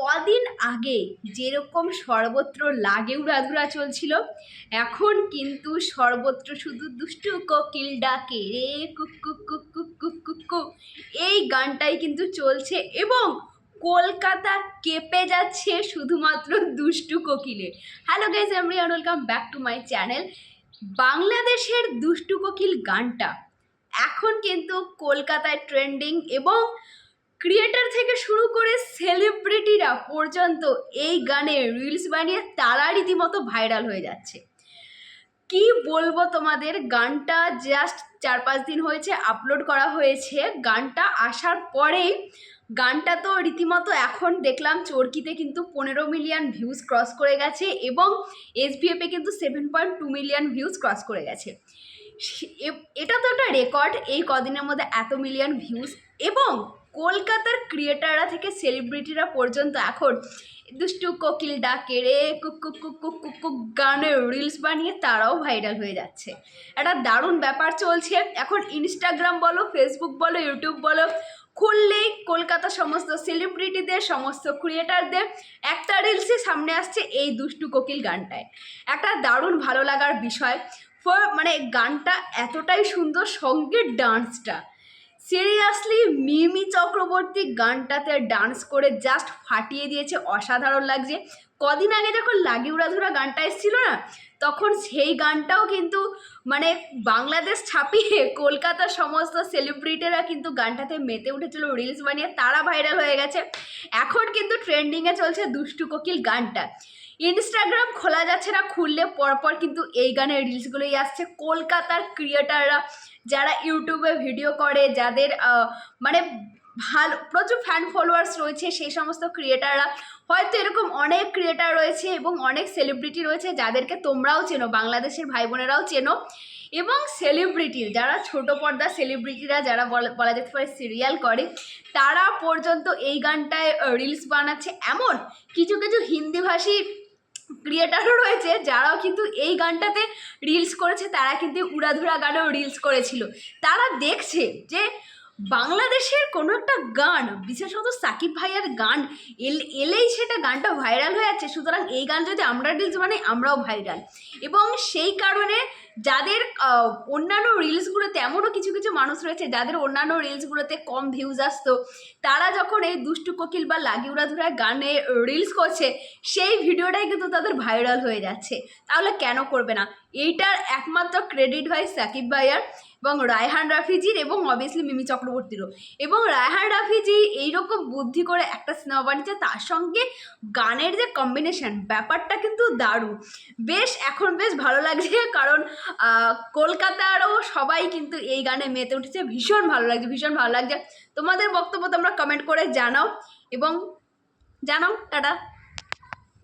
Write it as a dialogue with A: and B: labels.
A: কদিন আগে যেরকম সর্বত্র লাগে উড়াধুরা চলছিল, এখন কিন্তু সর্বত্র শুধু দুষ্টু কোকিল ডাকে, রে কুক কুক কুক কুক কুক কুক কুক। এই গানটাই কিন্তু চলছে এবং কলকাতা কেঁপে যাচ্ছে শুধুমাত্র দুষ্টু কোকিলে। Hello guys এমরি welcome back to my channel বাংলাদেশের দুষ্টু কোকিল গানটা এখন কিন্তু কলকাতায় ট্রেন্ডিং এবং ক্রিয়েটার থেকে শুরু করে সেলিব্রিটিরা পর্যন্ত এই গানে রিলস বানিয়ে তারা রীতিমতো ভাইরাল হয়ে যাচ্ছে। কি বলব তোমাদের? গানটা জাস্ট চার পাঁচ দিন হয়েছে আপলোড করা হয়েছে। গানটা আসার পরেই গানটা তো রীতিমতো এখন দেখলাম চরকিতে কিন্তু পনেরো মিলিয়ন ভিউজ ক্রস করে গেছে এবং এসবিএফে কিন্তু seven point two million views cross করে গেছে। এটা তো একটা রেকর্ড এই কদিনের মধ্যে এত মিলিয়ন ভিউজ এবং কলকাতার ক্রিয়েটাররা থেকে সেলিব্রিটিরা পর্যন্ত এখন দুষ্টু, কোকিল ডাকে রে, কুক কুক কুক কুক কুক কুক গানের রিলস বানিয়ে তারাও ভাইরাল হয়ে যাচ্ছে। একটা দারুণ ব্যাপার চলছে। এখন ইনস্টাগ্রাম বলো ফেসবুক বলো ইউটিউব বলো, খুললেই কলকাতা সমস্ত সেলিব্রিটিদের সমস্ত ক্রিয়েটারদের একটা রিলসে সামনে আসছে এই দুষ্টু, কোকিল গানটায়। একটা দারুণ ভালো লাগার বিষয়। মানে গানটা এতটাই সুন্দর সঙ্গে ডান্সটা সিরিয়াসলি মিমি চক্রবর্তী গানটাতে ডান্স করে জাস্ট ফাটিয়ে দিয়েছে অসাধারণ লাগছে। কদিন আগে যখন লাগি উড়াধুরা গানটা এসেছিল না, তখন সেই গানটাও কিন্তু মানে বাংলাদেশ ছাপিয়ে কলকাতার সমস্ত সেলিব্রিটিরা কিন্তু গানটাতে মেতে উঠেছিল রিলস বানিয়ে তারা ভাইরাল হয়ে গেছে। এখন কিন্তু ট্রেন্ডিংয়ে চলছে দুষ্টু কোকিল গানটা। ইনস্টাগ্রাম খোলা যাচ্ছে না, খুললে পরপর কিন্তু এই গানের রিলসগুলোই আসছে। কলকাতার ক্রিয়েটাররা যারা ইউটিউবে ভিডিও করে, যাদের মানে ভালো, প্রচুর ফ্যান ফলোয়ার্স রয়েছে, সেই সমস্ত ক্রিয়েটাররা হয়তো এরকম অনেক ক্রিয়েটার রয়েছে এবং অনেক সেলিব্রিটি রয়েছে যাদেরকে তোমরাও চেনো, বাংলাদেশের ভাই বোনেরাও চেনো এবং সেলিব্রিটি যারা ছোট পর্দা সেলিব্রিটিরা যারা বলা যেতে পারে সিরিয়াল করে, তারা পর্যন্ত এই গানটায় রিলস বানাচ্ছে। এমন কিছু কিছু হিন্দিভাষী ক্রিয়েটারও রয়েছে, যারাও কিন্তু এই গানটাতে রিলস করেছে, তারা কিন্তু উড়াধুরা গানেও রিলস করেছিল। তারা দেখছে যে বাংলাদেশের কোনো একটা গান, বিশেষত সাকিব ভাইয়ের গান, এল, এলেই সেটা গানটা ভাইরাল হয়ে যাচ্ছে। সুতরাং এই গান যদি আমরা রিলস বানাই, আমরাও ভাইরাল এবং সেই কারণে যাদের অন্যান্য রিলসগুলোতে এমনও কিছু কিছু মানুষ রয়েছে, যাদের অন্যান্য রিলসগুলোতে কম ভিউজ আসতো, তারা যখন এই দুষ্টু কোকিল বা লাগি উড়াধুরা গানে রিলস করছে, সেই ভিডিওটাই কিন্তু তাদের ভাইরাল হয়ে যাচ্ছে। তাহলে কেন করবে না? এইটার একমাত্র ক্রেডিট হয় সাকিব ভাইয়ার। এবং রায়হান রাফিজির এবং অবভিয়াসলি মিমি চক্রবর্তীরও। এবং রায়হান রাফিজি এইরকম বুদ্ধি করে একটা সিনেমা বানিয়েছে, তার সঙ্গে গানের যে কম্বিনেশন ব্যাপারটা কিন্তু দারুণ। বেশ, এখন বেশ ভালো লাগছে কারণ কলকাতারও সবাই কিন্তু এই গানে মেতে উঠেছে। ভীষণ ভালো লাগছে, ভীষণ ভালো লাগছে। তোমাদের বক্তব্য তোমরা কমেন্ট করে জানাও এবং জানাও, টাটা।